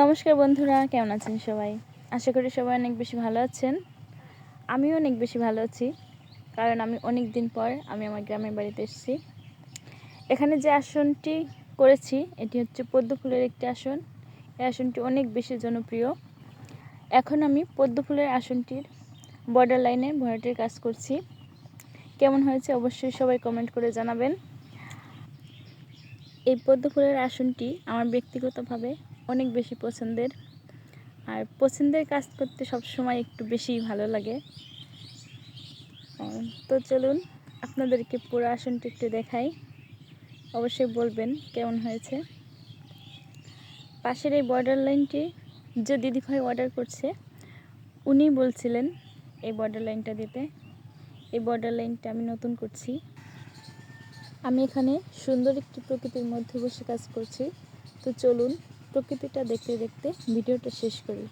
নমস্কার বন্ধুরা, কেমন আছেন সবাই? আশা করি সবাই অনেক বেশি ভালো আছেন। আমিও অনেক বেশি ভালো আছি, কারণ আমি অনেক দিন পর আমি আমার গ্রামের বাড়িতে এসেছি। এখানে যে আসনটি করেছি, এটি হচ্ছে পদ্ম ফুলের একটি আসন। এই আসনটি অনেক বেশি জনপ্রিয়। এখন আমি পদ্ম ফুলের আসনটির বর্ডার লাইনে ভরাটির কাজ করছি। কেমন হয়েছে অবশ্যই সবাই কমেন্ট করে জানাবেন। এই পদ্ম ফুলের আসনটি আমার ব্যক্তিগতভাবে অনেক বেশি পছন্দের। আর পছন্দের কাজ করতে সব সময় একটু বেশি ভালো লাগে। তো চলুন আপনাদেরকে পুরো আসনটি একটু দেখাই। অবশ্যই বলবেন কেমন হয়েছে। পাশের এই বর্ডার লাইনটি যে দিদিভাই অর্ডার করছে, উনি বলছিলেন এই বর্ডার লাইনটা দিতে। এই বর্ডার লাইনটা আমি নতুন করছি। আমি এখানে সুন্দর একটি প্রকৃতির মধ্যে বসে কাজ করছি। তো চলুন প্রকৃতিটা দেখতে দেখতে ভিডিওটা শেষ করি।